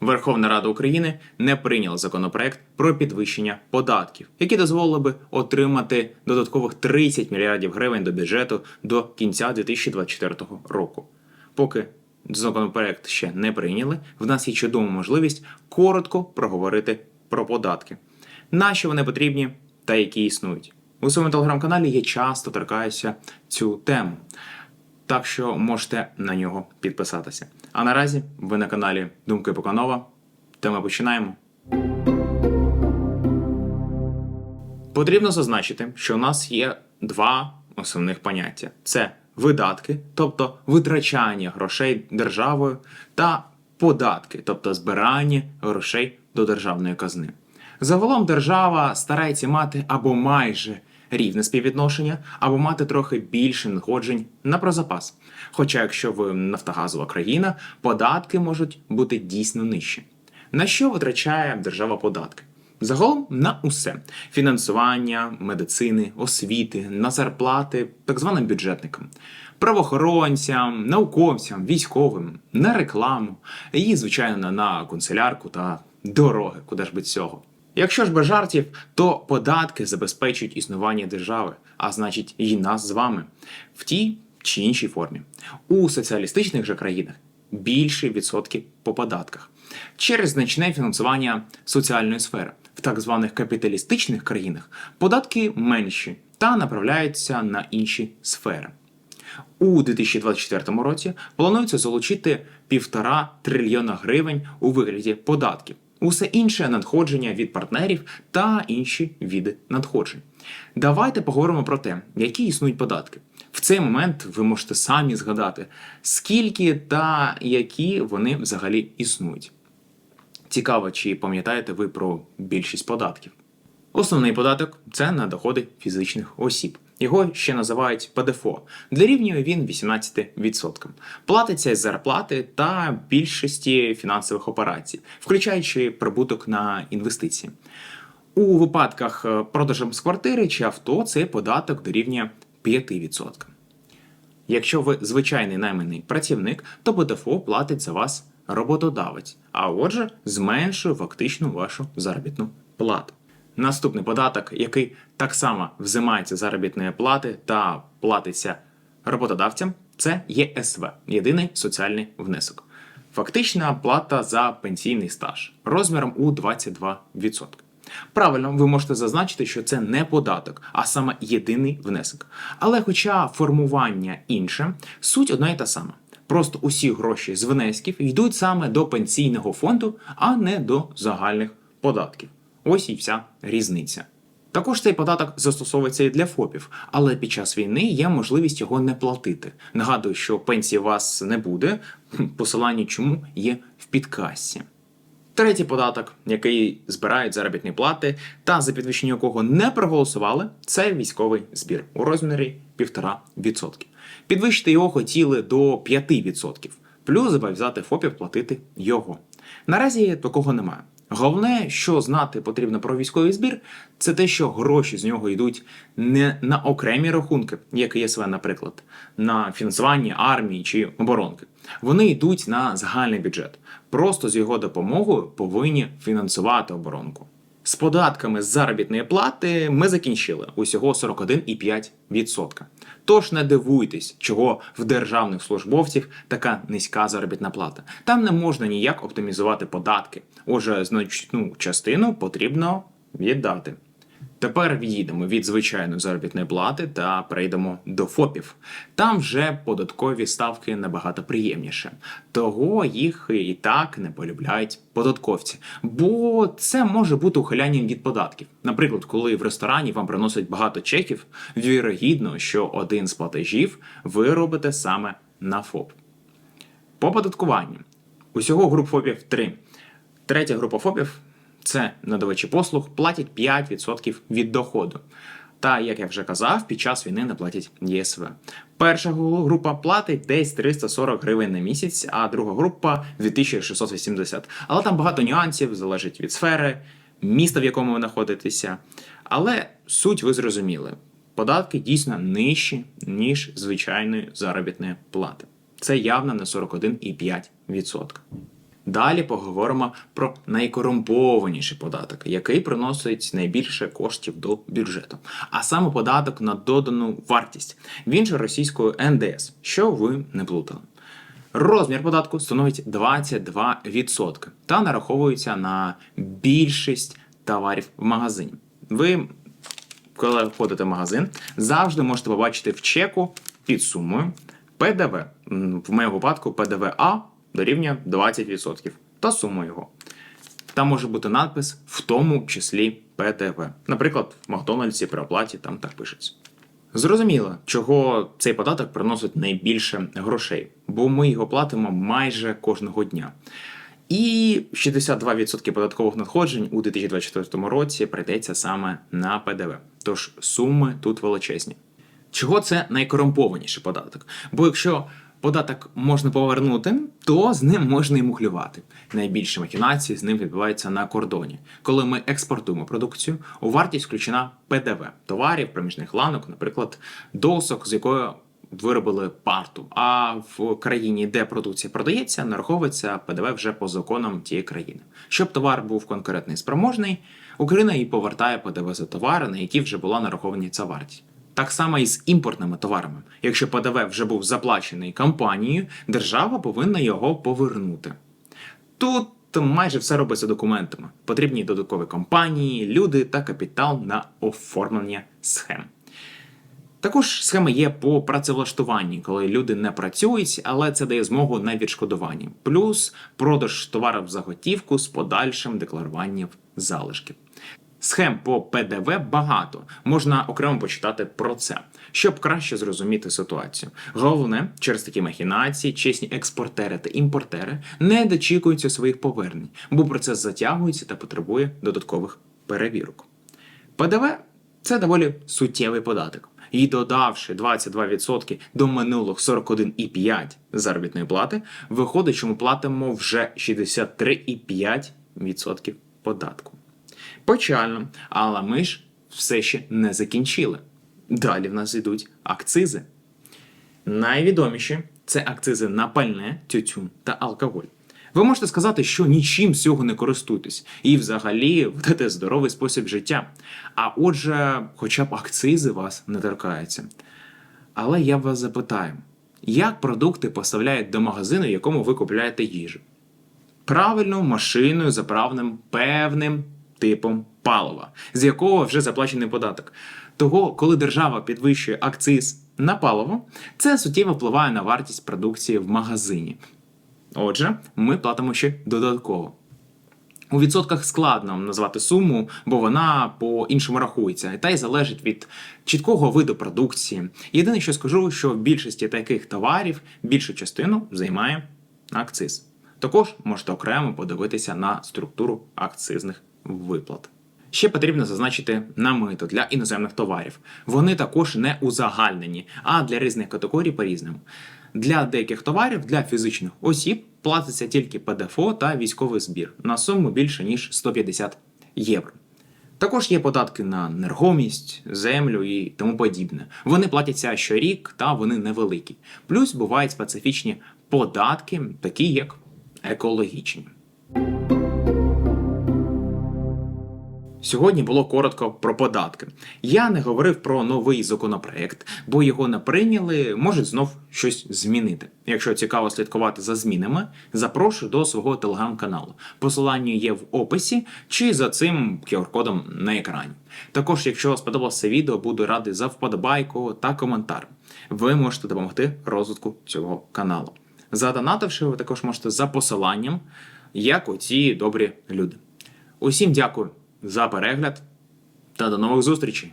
Верховна Рада України не прийняла законопроект про підвищення податків, які дозволили би отримати додаткових 30 мільярдів гривень до бюджету до кінця 2024 року. Поки законопроект ще не прийняли, в нас є чудова можливість коротко проговорити про податки, на що вони потрібні та які існують. У своєму телеграм-каналі я часто торкаюся цю тему, так що можете на нього підписатися. А наразі ви на каналі Думки Поканова, та ми починаємо. Потрібно зазначити, що у нас є два основних поняття: це видатки, тобто витрачання грошей державою, та податки, тобто збирання грошей до державної казни. Загалом держава старається мати або майже рівне співвідношення, або мати трохи більше надходжень на прозапас. Хоча, якщо ви нафтогазова країна, податки можуть бути дійсно нижчі. На що витрачає держава податки? Загалом на усе: фінансування, медицини, освіти, на зарплати так званим бюджетникам, правоохоронцям, науковцям, військовим, на рекламу і, звичайно, на канцелярку та дороги, куди ж без цього. Якщо ж без жартів, то податки забезпечують існування держави, а значить і нас з вами в тій чи іншій формі. У соціалістичних же країнах більше відсотки по податках через значне фінансування соціальної сфери. В так званих капіталістичних країнах податки менші та направляються на інші сфери. У 2024 році планується залучити півтора трильйона гривень у вигляді податків. Усе інше надходження від партнерів та інші види надходжень. Давайте поговоримо про те, які існують податки. В цей момент ви можете самі згадати, скільки та які вони взагалі існують. Цікаво, чи пам'ятаєте ви про більшість податків. Основний податок це на доходи фізичних осіб. Його ще називають ПДФО. Дорівнює він 18%. Платиться з зарплати та більшості фінансових операцій, включаючи прибуток на інвестиції. У випадках е, продажу з квартири чи авто цей податок дорівнює 5%. Якщо ви звичайний найманий працівник, то ПДФО платить за вас роботодавець, а отже, зменшує фактично вашу заробітну плату. Наступний податок, який так само взимається заробітної плати та платиться роботодавцям, це ЄСВ єдиний соціальний внесок. Фактична плата за пенсійний стаж розміром у 22%. Правильно, ви можете зазначити, що це не податок, а саме єдиний внесок. Але, хоча формування інше, суть одна і та сама. Просто усі гроші з внесків йдуть саме до пенсійного фонду, а не до загальних податків. Ось і вся різниця. Також цей податок застосовується і для ФОПів, але під час війни є можливість його не платити. Нагадую, що пенсії у вас не буде, посилання чому є в підкасі. Третій податок, який збирають заробітні плати, та за підвищення якого не проголосували, це військовий збір у розмірі 1,5%. Підвищити його хотіли до 5%, плюс зобов'язати ФОПів платити його. Наразі такого немає. Головне, що знати потрібно про військовий збір, це те, що гроші з нього йдуть не на окремі рахунки, як ЄСВ, наприклад, на фінансування армії чи оборонки. Вони йдуть на загальний бюджет. Просто з його допомогою повинні фінансувати оборонку. З податками з заробітної плати ми закінчили усього 41,5%. Тож не дивуйтесь, чого в державних службовців така низька заробітна плата. Там не можна ніяк оптимізувати податки. Отже, значну частину потрібно віддати. Тепер відійдемо від звичайної заробітної плати та перейдемо до ФОПів. Там вже податкові ставки набагато приємніше. Того їх і так не полюбляють податковці. Бо це може бути ухилянням від податків. Наприклад, коли в ресторані вам приносять багато чеків, вірогідно, що один з платежів ви робите саме на ФОП. По податкуванню. Усього груп ФОПів 3. Третя група ФОПів це надавачі послуг, платять 5% від доходу. Та, як я вже казав, під час війни не платять ЄСВ. Перша група платить десь 340 гривень на місяць, а друга група 2680. Але там багато нюансів, залежить від сфери, міста, в якому ви знаходитеся. Але суть ви зрозуміли. Податки дійсно нижчі, ніж звичайної заробітної плати. Це явно не 41,5%. Далі поговоримо про найкорумпованіший податок, який приносить найбільше коштів до бюджету, а саме податок на додану вартість. Він же російською НДС, що ви не плутали. Розмір податку становить 22% та нараховується на більшість товарів в магазині. Ви, коли ходите в магазин, завжди можете побачити в чеку під сумою ПДВ. В моєму випадку ПДВА дорівнює 20% та сума його. Там може бути надпис в тому числі ПДВ. Наприклад, в Макдональдсі при оплаті там так пишеться. Зрозуміло, чого цей податок приносить найбільше грошей, бо ми його платимо майже кожного дня. І 62% податкових надходжень у 2024 році прийдеться саме на ПДВ. Тож суми тут величезні. Чого це найкорумпованіший податок? Бо якщо податок можна повернути, то з ним можна і мухлювати. Найбільші махінації з ним відбуваються на кордоні. Коли ми експортуємо продукцію, у вартість включена ПДВ товарів, проміжних ланок, наприклад, досок, з якою виробили парту. А в країні, де продукція продається, нараховується ПДВ вже по законам тієї країни. Щоб товар був конкурентний і спроможний, Україна і повертає ПДВ за товари, на які вже була нараховані ця вартість. Так само і з імпортними товарами. Якщо ПДВ вже був заплачений компанією, держава повинна його повернути. Тут майже все робиться документами. Потрібні додаткові компанії, люди та капітал на оформлення схем. Також схеми є по працевлаштуванні, коли люди не працюють, але це дає змогу на відшкодування. Плюс продаж товарів за готівку з подальшим декларуванням залишків. Схем по ПДВ багато. Можна окремо почитати про це, щоб краще зрозуміти ситуацію. Головне, через такі махінації, чесні експортери та імпортери не дочікуються своїх повернень, бо процес затягується та потребує додаткових перевірок. ПДВ це доволі суттєвий податок. І додавши 22% до минулих 41,5 заробітної плати, виходить, що ми платимо вже 63,5% податку. Печально, але ми ж все ще не закінчили. Далі в нас йдуть акцизи. Найвідоміші це акцизи на пальне, тютюн та алкоголь. Ви можете сказати, що нічим з цього не користуєтесь, і взагалі ведете здоровий спосіб життя. А отже, хоча б акцизи вас не торкаються. Але я вас запитаю, як продукти поставляють до магазину, в якому ви купуєте їжу? Правильно, машиною, заправним певним типом палива, з якого вже заплачений податок. Того, коли держава підвищує акциз на паливо, це суттєво впливає на вартість продукції в магазині. Отже, ми платимо ще додатково. У відсотках складно назвати суму, бо вона по-іншому рахується, та й залежить від чіткого виду продукції. Єдине, що скажу, що в більшості таких товарів більшу частину займає акциз. Також можете окремо подивитися на структуру акцизних виплат. Ще потрібно зазначити на мито для іноземних товарів. Вони також не узагальнені, а для різних категорій по-різному. Для деяких товарів для фізичних осіб платиться тільки ПДФО та військовий збір на суму більше ніж 150 євро. Також є податки на нерухомість, землю і тому подібне. Вони платяться щорік та вони невеликі. Плюс бувають специфічні податки, такі як екологічні. Сьогодні було коротко про податки. Я не говорив про новий законопроект, бо його не прийняли, можуть знов щось змінити. Якщо цікаво слідкувати за змінами, запрошую до свого телеграм-каналу. Посилання є в описі чи за цим QR-кодом на екрані. Також, якщо сподобалося відео, буду радий за вподобайку та коментар. Ви можете допомогти розвитку цього каналу. Задонативши, ви також можете за посиланням, як оці добрі люди. Усім дякую за перегляд та до нових зустрічей!